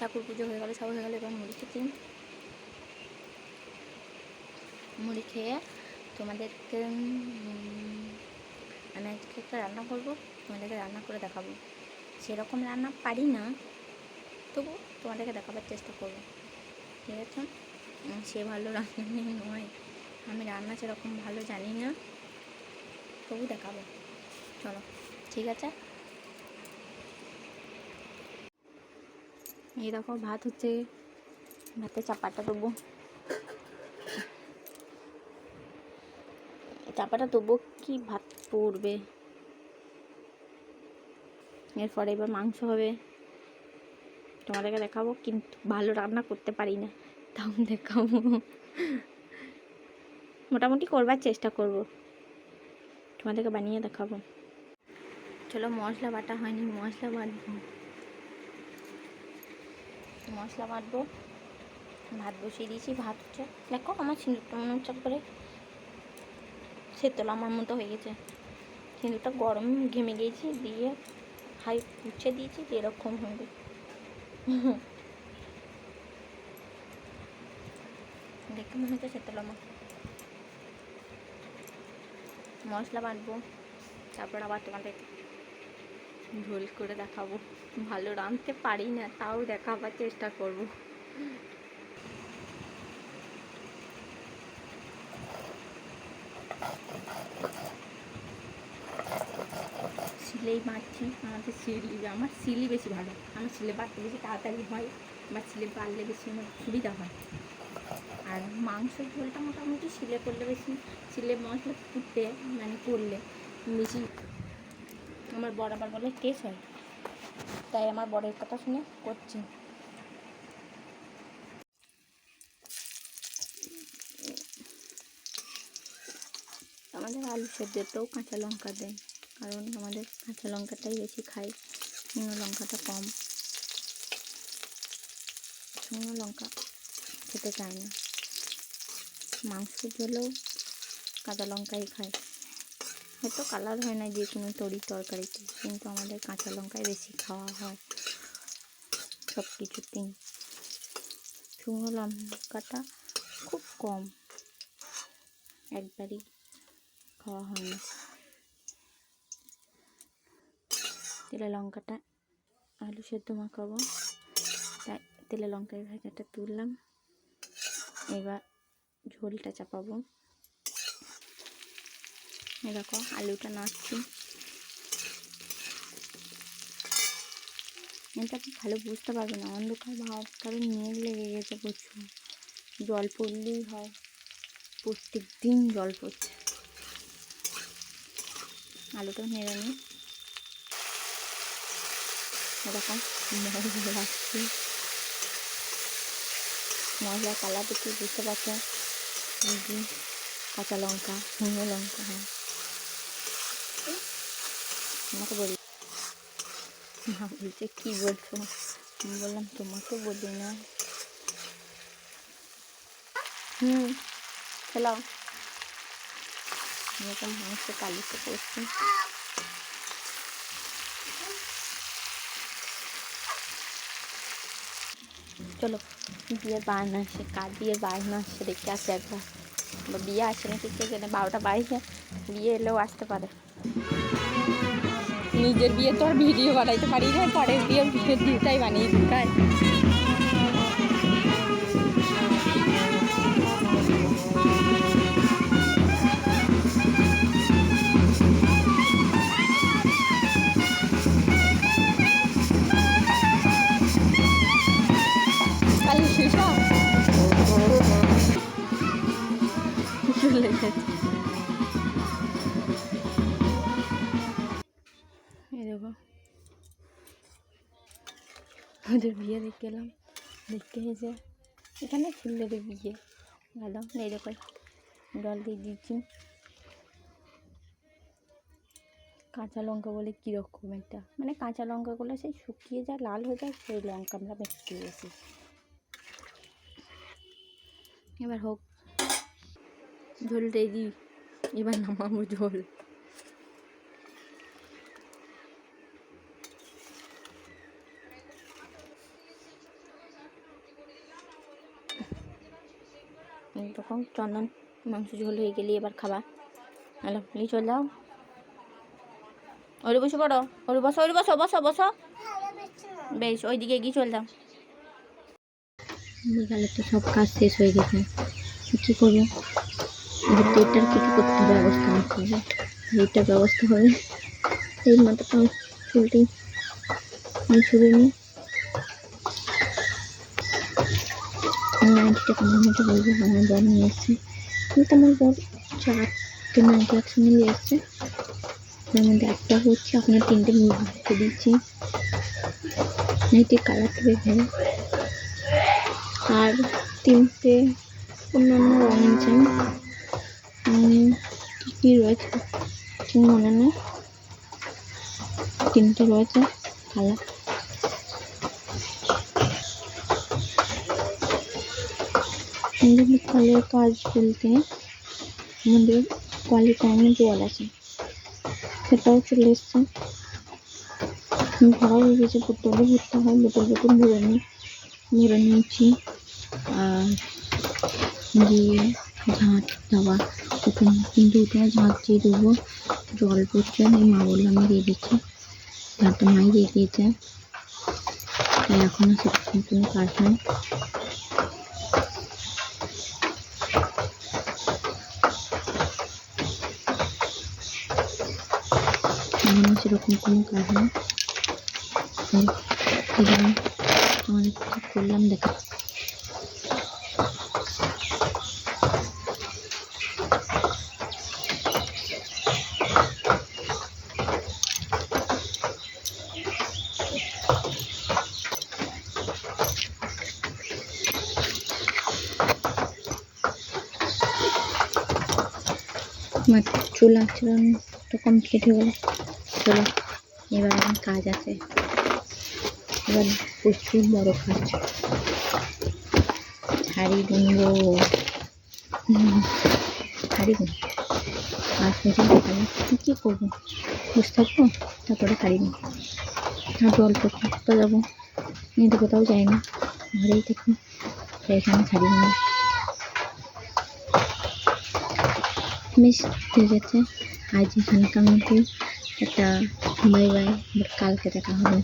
ঠাকুর পুজো হয়ে গেলো সব হয়ে গেলো, এবার মুড়ি খেতে। মুড়ি খেয়ে তোমাদেরকে আমি আজকে একটা রান্না করব, তোমাদেরকে রান্না করে দেখাবো। সেরকম রান্না পারি না, তবু তোমাদেরকে দেখাবার চেষ্টা করব। ঠিক আছে? সে ভালো রান্না নয়। আমি রান্না সেরকম ভালো জানি না। তবু দেখাবো। চলো, ঠিক আছে? এই দেখো, ভাত হচ্ছে ভাতে চাপাটা দেবো চাপাটা দেবো কি ভাত পড়বে? এরপরে এবার মাংস হবে। তোমাদেরকে দেখাবো, কিন্তু ভালো রান্না করতে পারি না, তাও দেখাবো। মোটামুটি করবার চেষ্টা করব। তোমাদেরকে বানিয়ে দেখাবো। চলো, মশলা বাটা হয়নি, মশলা বাটবো। মশলা বাটবো। ভাত বসিয়ে দিয়েছি, ভাত হচ্ছে, দেখো আমার সিঁদুরটা মনে হচ্ছে করে সে আমার মতো হয়ে গেছে। সিঁদুরটা গরম ঘেমে গিয়েছি দিয়ে হাই উচ্ছে দিয়েছি যে এরকম হবে। দেখে মনে হচ্ছে সেতলা মা মশলা বাটবো, তারপর আবার তোমাদের ঝোল করে দেখাবো। ভালো রাঁধতে পারি না, তাও দেখাবার চেষ্টা করব। সিলেই বাটছি আমাদের সিলি আমার সিলি বেশি ভালো। আমার সিলে বাটতে বেশি তাড়াতাড়ি হয় বা সিলে বাড়লে বেশি আমার সুবিধা হয়। আর মাংসের ঝোলটা মোটামুটি সিলে করলে বেশি সিলে মশলা ফুটতে মানে করলে বেশি আমার বড় আবার বলে টেস্ট হয় তাই আমার বড়ের কথা শুনে করছি। আমাদের আলু সেদ্ধতেও কাঁচা লঙ্কা দেয়, কারণ আমাদের কাঁচা লঙ্কাটাই বেশি খাই, শুকনো লঙ্কাটা কম। শুকনো লঙ্কা খেতে চায় না। মাংস ঝোলেও কাঁচা লঙ্কাই খায়। হয়তো কালার হয় না যে কোনো তরি তরকারিতে, কিন্তু আমাদের কাঁচা লঙ্কায় বেশি খাওয়া হয়। সব কিছুতেই শুকনো লঙ্কাটা খুব কম। একবারই খাওয়া হয় না। তেলে লঙ্কাটা, আলু সেদ্ধ মাখাবো। তাই তেলে লঙ্কায় ভাজাটা তুললাম। এবার ঝোলটা চাপাবো। দেখো, আলুটা নাড়ছি। এটা ভালো বুঝতে পারবে না, অন্ধকার ভাব কারণ মেঘ লেগে গেছে প্রচুর। জল পড়লেই হয় প্রত্যেক দিন জল পড়ছে। আলুটা নেড়ে নিই এরকম মশলা রাখছি মশলা কালার দেখে বুঝতে পারছ। কাঁচা লঙ্কা, শুকনো লঙ্কা হ্যাঁ। আমাকে বলি। মা বলছে কী বলছো? আমি বললাম, তোমাকে বলি না। হুম, খেলাও। এরকম মাংস কালিতে করছি চলো বিয়ের বায়না আসে, কার বিয়ের বায়না আসছে দেখে আসে একবার। বিয়ে আসে নাকি কে জানে? বারোটা বাইশে, বিয়ে এলেও আসতে পারে। নিজের বিয়ে তো আর ভিডিও বানাইতে পারি না, পরের বিয়ের ভিডিওটাই বানিয়ে দিই কালি শিশা ওদের বিয়ে দেখে এলাম দেখতে এসে এখানে ফুলদের বিয়ে। গেল এই দেখো, জল দিয়ে দিচ্ছি কাঁচা লঙ্কা বলে কীরকম একটা মানে কাঁচা লঙ্কাগুলো সেই শুকিয়ে যায়, লাল হয়ে যায়, সেই লঙ্কা আমরা বেঁচে গেছি এবার হোক, ঝোল রেডি, এবার নামাবো ঝোল। তখন চন্দন মাংস ঝোল হয়ে গেলি এবার খাবা হ্যালো প্লিজ চল যাও। ওরে বসে পড়ো, ওরে বসো ওরে বসো বসো বসো। বেশ, ওইদিকে এগিয়ে চল যাও। বিকালে তো সব কাজ শেষ হয়ে গেছে। কী করব? এবার কিছু করতে হবে ব্যবস্থা করতে হবে ডেটটার ব্যবস্থা হবে। এই মাথাটা চুলটি ছুড়ে নিই। নাইনটিটা কেমন মতো বলব আমার বর নিয়ে এসছে কিন্তু আমার বর চারটে নাইনটি একসঙ্গে নিয়ে এসছে তার মধ্যে একটা হচ্ছে আপনার তিনটে মুখে দিচ্ছি নাইটির কালারটা ভালো আর তিনটে অন্যান্য রঙ কী কী রয়েছে ঠিক মনে নেই তিনটে রয়েছে কালার আমাদের কলের কাজ বলতে আমাদের কলে কমে জল আছে সেটাও চলে এসছে। ভরা হয়ে গেছে বোতলে ভরতে হয়, বোতল বোতল ভরে নিই, ভরে নিয়েছি। আর দিয়ে ঝাঁট দেওয়া ওখানে কিন্তু ঝাঁট দিয়ে দেবো জল পড়ছে, এই মা বললাম আমি দিয়ে দিচ্ছি। ঝাঁটটা মাই দিয়ে দিয়েছে। তাই এখনও সেরকম কোনো কাজ নেই এখনও সেরকম কোনো কাজ নেই তাই এবার অনেক কিছু করলাম দেখা আমার চুল আঁচড়ানো তো কমপ্লিট হয়ে গেল চলো, এবার আমার কাজ আছে। এবার প্রচুর বড় কাজ হাড়ি বুনবো হাড়ি বুন আজ পর্যন্ত তাহলে কী কী করব? বসে থাকব, তারপরে হাড়ি তারপর অল্প কোথাও যাব। আমি তো কোথাও যাই না। ঘরেই থাকি। এখানে হাড়ি বুনি বেশ, ঠিক আছে। আজ এখানকার মধ্যে একটা বাই বাই কালকে দেখা হবে।